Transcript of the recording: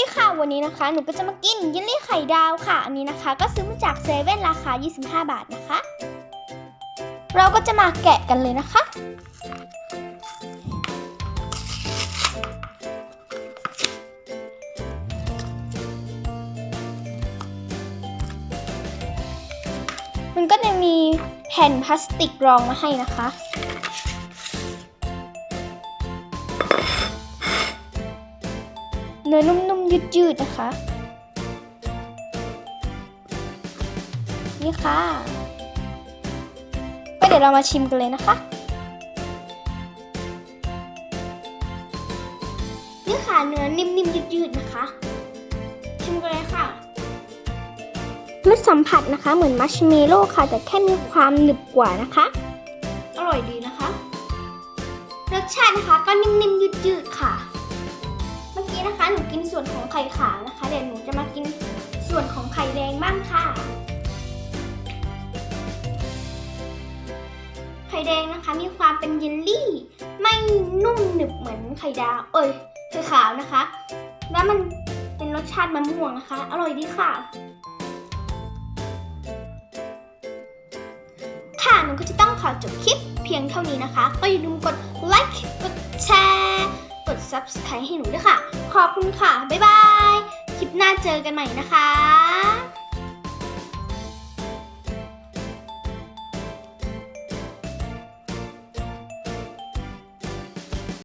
ดีค่ะวันนี้นะคะ หนูก็จะมากินเยลลี่ไข่ดาวค่ะ อันนี้นะคะ ก็ซื้อมาจากเซเว่นราคา 25 บาทนะคะ เราก็จะมาแกะกันเลยนะคะ มันก็จะมีแผ่นพลาสติกรองมาให้นะคะ เนื้อนุ่มๆ ยืดๆ นะคะ นี่ค่ะ ก็เดี๋ยวเรามาชิมกันเลยนะคะนี่ค่ะเนื้อนิ่มๆ ยืดๆ นะคะ ชิมกันเลยค่ะรสสัมผัสนะคะเหมือนมัชเมลโล่ค่ะ แต่แค่มีความหนึบกว่านะคะ อร่อยดีนะคะ รสชาตินะคะก็นิ่มๆ ยืดๆ ค่ะเมื่อกี้ นะคะหนูกินส่วนของไข่ขาวนะคะ เดี๋ยวหนูจะมากินส่วนของไข่แดงบ้างค่ะ ไข่แดงนะคะมีความเป็นเยลลี่ ไม่นุ่มหนึบเหมือนไข่ดาว เอ้ยไข่ขาวนะคะ แล้วมันเป็นรสชาติมะม่วงนะคะ อร่อยดีค่ะค่ะหนูก็จะต้องขอจบคลิปเพียงเท่านี้นะคะ ก็อย่าลืมกดไลค์ กดแชร์ subscribe ให้หนูด้วยค่ะ ขอบคุณค่ะ บ๊ายบาย คลิปหน้าเจอกันใหม่นะคะ